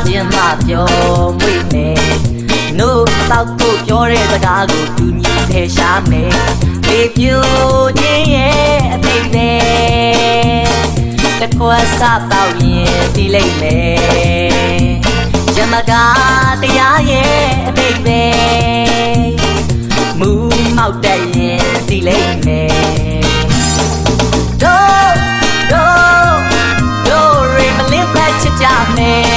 ပလင်းအမိစားခြင်းမှပြောမွေ့မယ်နို့တောက်ကိုပြောတဲ့စကားကိုသူညီဖယ်ရှားမယ်လေပြိုခြင်းရဲ့အသိနဲ့တကွာစားတော့ရင်ဒီလိုက်မယ်ရမကတရားရဲ့အသိပဲမူမောက်တဲ့ရင်ဒီလိုက်မယ်တို့တို့တို့ရေမလင်းဖက်ချစ်ကြမယ်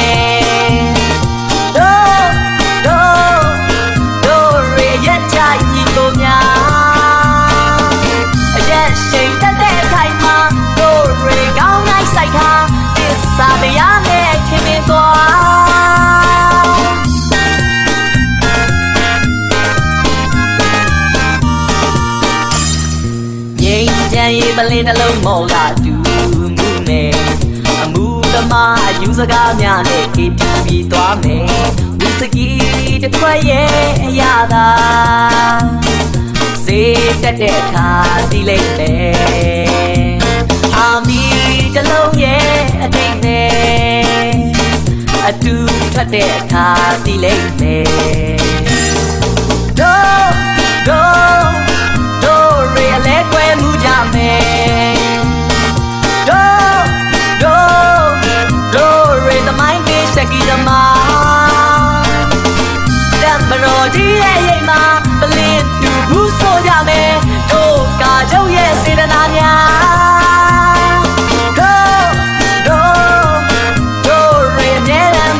အရက်ရှိန်တက်တဲ့ခိုင်မှာတို့ရေကောင်းနိုင်ဆိုင်ခါသစ္စာတရားနဲ့ခင်မင်သွားငိမ့်ချမ်းရေးပလင်းတစ်လုံးမော်လာတူမှုမယ်အမှုသမားအယူစကားများနဲ့ကေတူပြီးသွားမယ်ဝီစကီတစ်ခွက်ရဲ့အရာသာ စေးတက်တဲ့အခါစီးလိုက်မယ်အာမီတစ်လုံးရဲ့အတိတ်နဲ့အတူထွက်တဲ့အခါစီးလိုက်မယ်တို့တို့တို့ရေအလဲကွဲမှုကြမယ်တို့တို့တို့ရေသမိုင်းပေးစကီသမားတံပရောကြီးရဲ့ရိမ်မှာပလင်းတူဘူးဆိုကြမယ်တို့ကာချုပ်ရဲ့စေ တနာများတို့တို့တို့ရေအမြဲတမ်း